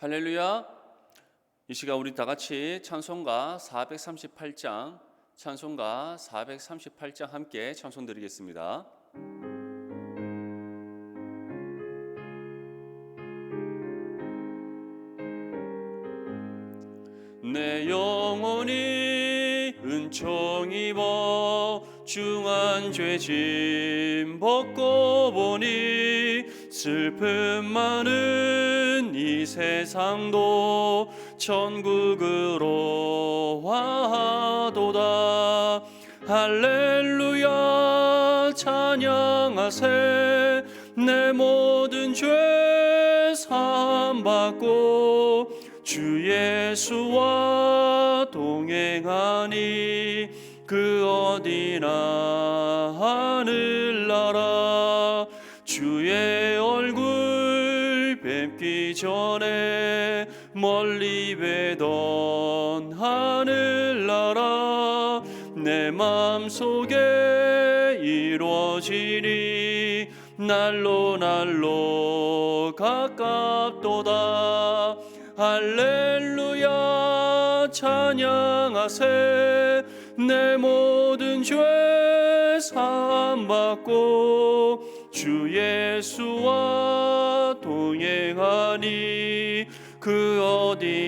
할렐루야. 이 시간 우리 다 같이 찬송가 438장, 찬송가 438장 함께 찬송 드리겠습니다. 내 영혼이 은총 입어 중한 죄짐 벗고 보니 슬픔 많은 이 세상도 천국으로 와도다. 할렐루야 찬양하세. 내 모든 죄 사함 받고 주 예수와 동행하니 그 어디나 하늘 전에 멀리 뵈던 하늘나라 내 맘속에 이루어지니 날로 날로 가깝도다. 할렐루야 찬양하세. 내 모든 죄 사함받고 주 예수와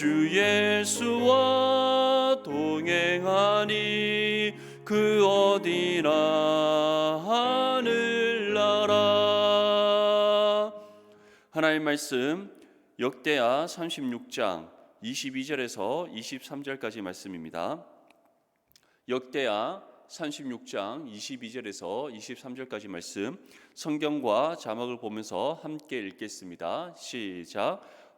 주 예수와 동행하니 그 어디나 하늘나라 하나님 말씀 역대하 36장 22절에서 23절까지 말씀입니다. 역대하 36장 22절에서 23절까지 말씀 성경과 자막을 보면서 함께 읽겠습니다. 시작.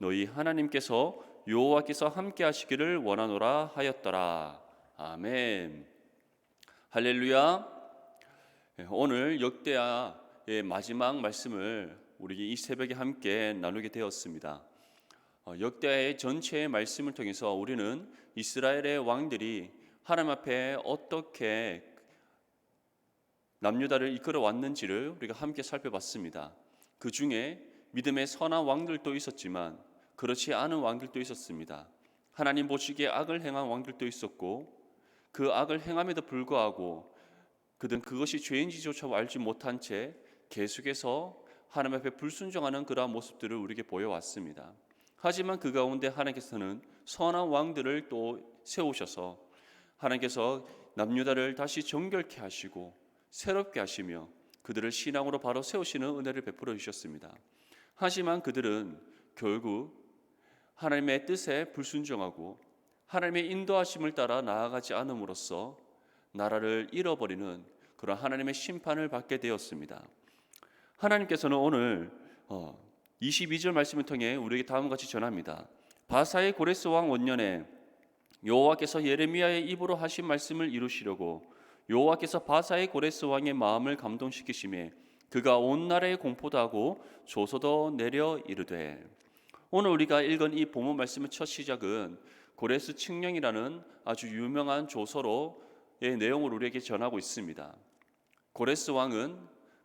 너희 하나님께서 여호와께서 함께 하시기를 원하노라 하였더라. 아멘. 할렐루야. 예, 오늘 역대하의 마지막 말씀을 우리 이 새벽에 함께 나누게 되었습니다. 어, 역대의 전체의 말씀을 통해서 우리는 이스라엘의 왕들이 하나님 앞에 어떻게 남유다를 이끌어 왔는지를 우리가 함께 살펴봤습니다. 그 중에 믿음의 선한 왕들도 있었지만 그렇지 않은 왕들도 있었습니다. 하나님 보시기에 악을 행한 왕들도 있었고 그 악을 행함에도 불구하고 그들은 그것이 죄인지조차 알지 못한 채 계속해서 하나님 앞에 불순종하는 그러한 모습들을 우리에게 보여왔습니다. 하지만 그 가운데 하나님께서는 선한 왕들을 또 세우셔서 하나님께서 남유다를 다시 정결케 하시고 새롭게 하시며 그들을 신앙으로 바로 세우시는 은혜를 베풀어 주셨습니다. 하지만 그들은 결국 하나님의 뜻에 불순종하고 하나님의 인도하심을 따라 나아가지 않음으로써 나라를 잃어버리는 그런 하나님의 심판을 받게 되었습니다. 하나님께서는 오늘 22절 말씀을 통해 우리에게 다음과 같이 전합니다. 바사의 고레스 왕 원년에 여호와께서 예레미야의 입으로 하신 말씀을 이루시려고 여호와께서 바사의 고레스 왕의 마음을 감동시키심에 그가 온 나라에 공포도 하고 조소도 내려 이르되 오늘 우리가 읽은 이 본문 말씀의 첫 시작은 고레스 칙령이라는 아주 유명한 조서로의 내용을 우리에게 전하고 있습니다. 고레스 왕은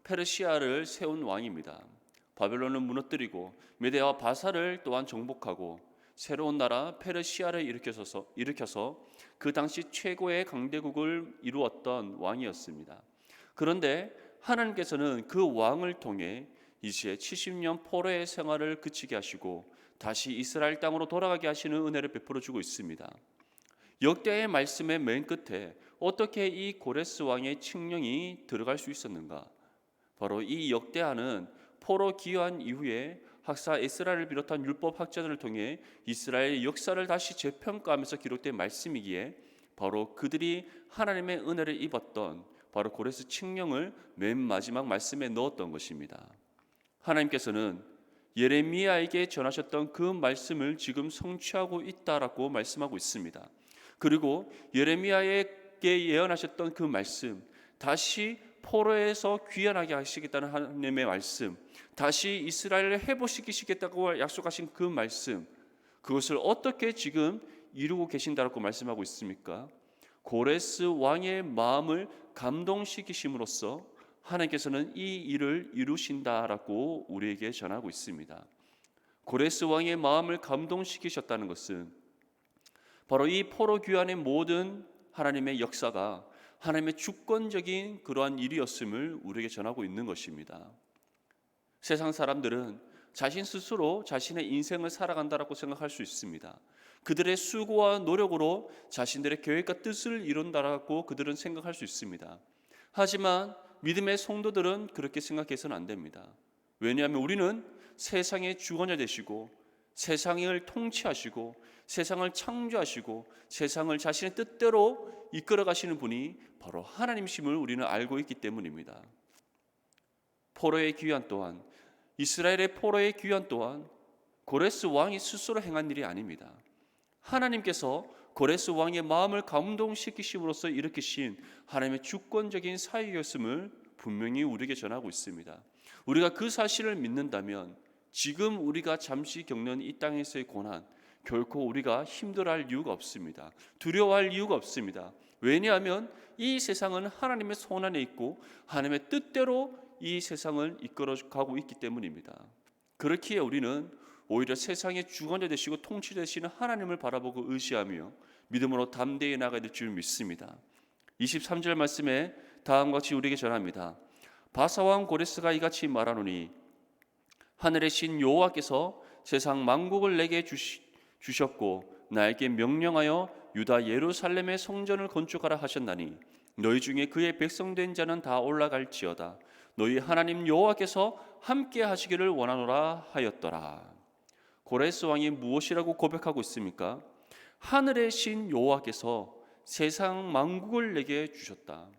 페르시아를 세운 왕입니다. 바벨론을 무너뜨리고 메대와 바사를 또한 정복하고 새로운 나라 페르시아를 일으켜서 일으켜서 그 당시 최고의 강대국을 이루었던 왕이었습니다. 그런데 하나님께서는 그 왕을 통해 이제 70년 포로의 생활을 그치게 하시고 다시 이스라엘 땅으로 돌아가게 하시는 은혜를 베풀어 주고 있습니다. 역대의 말씀의 맨 끝에 어떻게 이 고레스 왕의 칙령이 들어갈 수 있었는가? 바로 이 역대하는 포로 기한 이후에 학사 에스라를 비롯한 율법 학자들을 통해 이스라엘 역사를 다시 재평가하면서 기록된 말씀이기에 바로 그들이 하나님의 은혜를 입었던 바로 고레스 칙령을 맨 마지막 말씀에 넣었던 것입니다. 하나님께서는 예레미야에게 전하셨던 그 말씀을 지금 성취하고 있다라고 말씀하고 있습니다. 그리고 예레미야에게 예언하셨던 그 말씀 다시 포로에서 귀환하게 하시겠다는 하나님의 말씀 다시 이스라엘을 회복시키시겠다고 약속하신 그 말씀 그것을 어떻게 지금 이루고 계신다라고 말씀하고 있습니까? 고레스 왕의 마음을 감동시키심으로써 하나님께서는 이 일을 이루신다라고 우리에게 전하고 있습니다. 고레스 왕의 마음을 감동시키셨다는 것은 바로 이 포로 귀환의 모든 하나님의 역사가 하나님의 주권적인 그러한 일이었음을 우리에게 전하고 있는 것입니다. 세상 사람들은 자신 스스로 자신의 인생을 살아간다라고 생각할 수 있습니다. 그들의 수고와 노력으로 자신들의 계획과 뜻을 이룬다라고 그들은 생각할 수 있습니다. 하지만 믿음의 성도들은 그렇게 생각해서는 안 됩니다. 왜냐하면 우리는 세상의 주관자 되시고 세상을 통치하시고 세상을 창조하시고 세상을 자신의 뜻대로 이끌어 가시는 분이 바로 하나님심을 우리는 알고 있기 때문입니다. 포로의 귀환 또한 이스라엘의 포로의 귀환 또한 고레스 왕이 스스로 행한 일이 아닙니다. 하나님께서 고레스 왕의 마음을 감동시키심으로써 일으키신 하나님의 주권적인 사역이었음을 분명히 우리에게 전하고 있습니다. 우리가 그 사실을 믿는다면 지금 우리가 잠시 겪는 이 땅에서의 고난 결코 우리가 힘들어할 이유가 없습니다. 두려워할 이유가 없습니다. 왜냐하면 이 세상은 하나님의 손 안에 있고 하나님의 뜻대로 이 세상을 이끌어 가고 있기 때문입니다. 그렇기에 우리는 오히려 세상의 주관자 되시고 통치 되시는 하나님을 바라보고 의지하며 믿음으로 담대히 나가야 될 줄 믿습니다. 23절 말씀에 다음과 같이 우리에게 전합니다. 바사왕 고레스가 이같이 말하노니 하늘의 신 여호와께서 세상 만국을 내게 주시, 주셨고 나에게 명령하여 유다 예루살렘의 성전을 건축하라 하셨나니 너희 중에 그의 백성된 자는 다 올라갈지어다 너희 하나님 여호와께서 함께 하시기를 원하노라 하였더라. 고레스 왕이 무엇이라고 고백하고 있습니까? 하늘의 신 여호와께서 세상 만국을 내게 주셨다.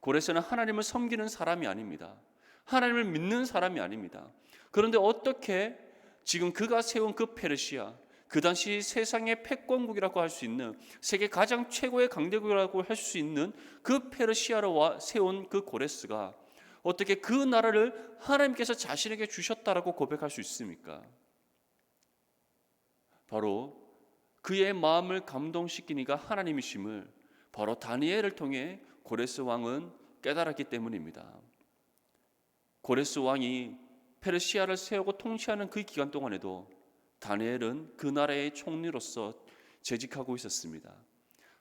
고레스는 하나님을 섬기는 사람이 아닙니다. 하나님을 믿는 사람이 아닙니다. 그런데 어떻게 지금 그가 세운 그 페르시아, 그 당시 세상의 패권국이라고 할 수 있는 세계 가장 최고의 강대국이라고 할 수 있는 그 페르시아를 세운 그 고레스가 어떻게 그 나라를 하나님께서 자신에게 주셨다라고 고백할 수 있습니까? 바로 그의 마음을 감동시키니가 하나님이심을 바로 다니엘을 통해 고레스 왕은 깨달았기 때문입니다. 고레스 왕이 페르시아를 세우고 통치하는 그 기간 동안에도 다니엘은 그 나라의 총리로서 재직하고 있었습니다.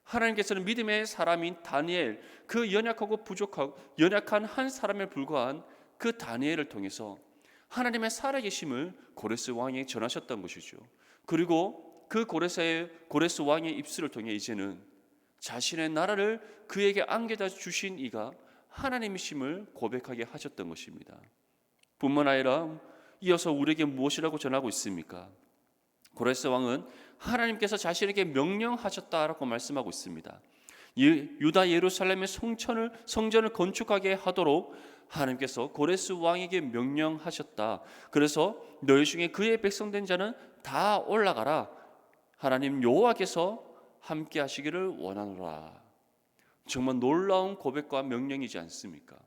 하나님께서는 믿음의 사람인 다니엘, 그 연약하고 부족하고 연약한 한 사람에 불과한 그 다니엘을 통해서 하나님의 살아계심을 고레스 왕에게 전하셨던 것이죠. 그리고 그 고레스의 고레스 왕의 입술을 통해 이제는 자신의 나라를 그에게 안겨다 주신 이가 하나님이심을 고백하게 하셨던 것입니다. 뿐만 아니라 이어서 우리에게 무엇이라고 전하고 있습니까? 고레스 왕은 하나님께서 자신에게 명령하셨다라고 말씀하고 있습니다. 유다 예루살렘의 성전을 성전을 건축하게 하도록 하나님께서 고레스 왕에게 명령하셨다. 그래서 너희 중에 그의 백성된 자는 다 올라가라. 하나님 여호와께서 함께 하시기를 원하노라. 정말 놀라운 고백과 명령이지 않습니까?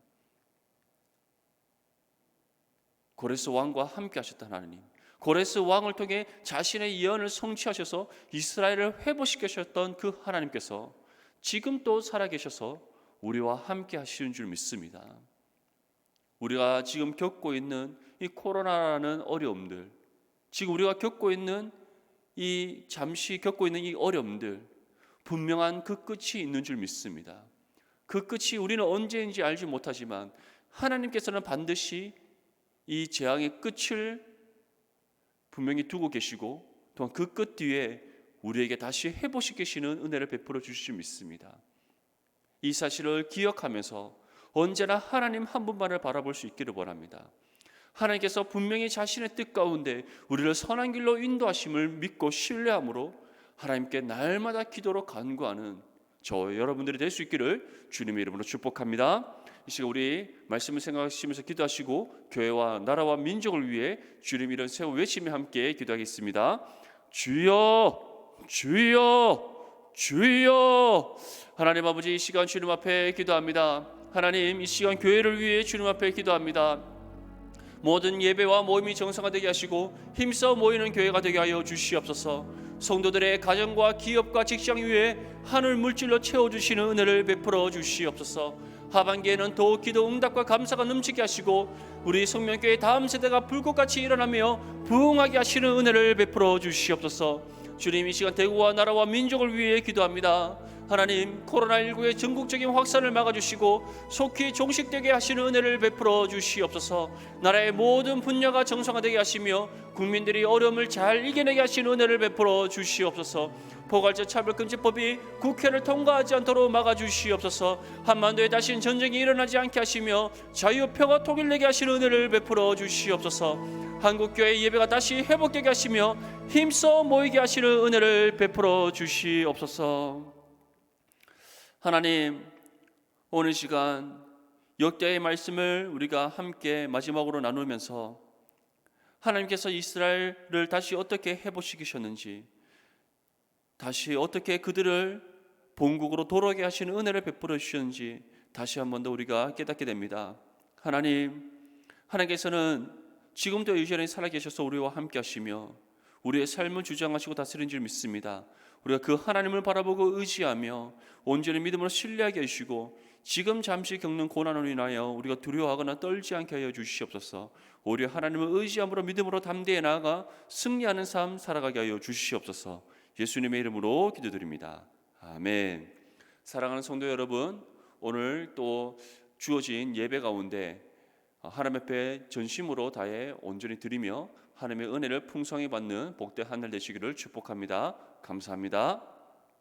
고레스 왕과 함께 하셨다 하나님. 고레스 왕을 통해 자신의 예언을 성취하셔서 이스라엘을 회복시키셨던 그 하나님께서 지금 또 살아계셔서 우리와 함께 하시는 줄 믿습니다. 우리가 지금 겪고 있는 이 코로나라는 어려움들, 지금 우리가 겪고 있는 이 잠시 겪고 있는 이 어려움들, 분명한 그 끝이 있는 줄 믿습니다. 그 끝이 우리는 언제인지 알지 못하지만 하나님께서는 반드시 이 재앙의 끝을 분명히 두고 계시고 또한 그 끝 뒤에 우리에게 다시 회복시키시는 은혜를 베풀어 주실 줄 믿습니다. 이 사실을 기억하면서 언제나 하나님 한 분만을 바라볼 수 있기를 원합니다. 하나님께서 분명히 자신의 뜻 가운데 우리를 선한 길로 인도하심을 믿고 신뢰함으로 하나님께 날마다 기도로 간구하는 저 여러분들이 될 수 있기를 주님의 이름으로 축복합니다. 이 시간 우리 말씀을 생각하시면서 기도하시고 교회와 나라와 민족을 위해 주님 이름 세워 외치며 함께 기도하겠습니다. 주여 주여 주여 하나님 아버지 이 시간 주님 앞에 기도합니다. 하나님 이 시간 교회를 위해 주님 앞에 기도합니다. 모든 예배와 모임이 정상화되게 하시고 힘써 모이는 교회가 되게 하여 주시옵소서. 성도들의 가정과 기업과 직장 위에 하늘 물질로 채워 주시는 은혜를 베풀어 주시옵소서. 하반기에는 더욱 기도 응답과 감사가 넘치게 하시고 우리 성명교회 다음 세대가 불꽃같이 일어나며 부흥하게 하시는 은혜를 베풀어 주시옵소서. 주님 이 시간 대구와 나라와 민족을 위해 기도합니다. 하나님 코로나19의 전국적인 확산을 막아주시고 속히 종식되게 하시는 은혜를 베풀어 주시옵소서. 나라의 모든 분야가 정상화되게 하시며 국민들이 어려움을 잘 이겨내게 하시는 은혜를 베풀어 주시옵소서. 포괄적 차별금지법이 국회를 통과하지 않도록 막아주시옵소서. 한반도에 다시 전쟁이 일어나지 않게 하시며 자유 평화 통일되게 하시는 은혜를 베풀어 주시옵소서. 한국교회 예배가 다시 회복되게 하시며 힘써 모이게 하시는 은혜를 베풀어 주시옵소서 하나님 오늘 시간 역대의 말씀을 우리가 함께 마지막으로 나누면서 하나님께서 이스라엘을 다시 어떻게 회복시키셨는지 다시 어떻게 그들을 본국으로 돌아오게 하시는 은혜를 베풀어 주셨는지 다시 한 번 더 우리가 깨닫게 됩니다. 하나님 하나님께서는 지금도 여전히 살아계셔서 우리와 함께 하시며 우리의 삶을 주장하시고 다스리는 줄 믿습니다. 우리가 그 하나님을 바라보고 의지하며 온전히 믿음으로 신뢰하게 해주시고 지금 잠시 겪는 고난으로 인하여 우리가 두려워하거나 떨지 않게 하여 주시옵소서. 오히려 하나님을 의지함으로 믿음으로 담대히 나아가 승리하는 삶 살아가게 하여 주시옵소서. 예수님의 이름으로 기도드립니다. 아멘. 사랑하는 성도 여러분, 오늘 또 주어진 예배 가운데 하나님 앞에 전심으로 다해 온전히 드리며 하나님의 은혜를 풍성히 받는 복된 한날 되시기를 축복합니다. 감사합니다.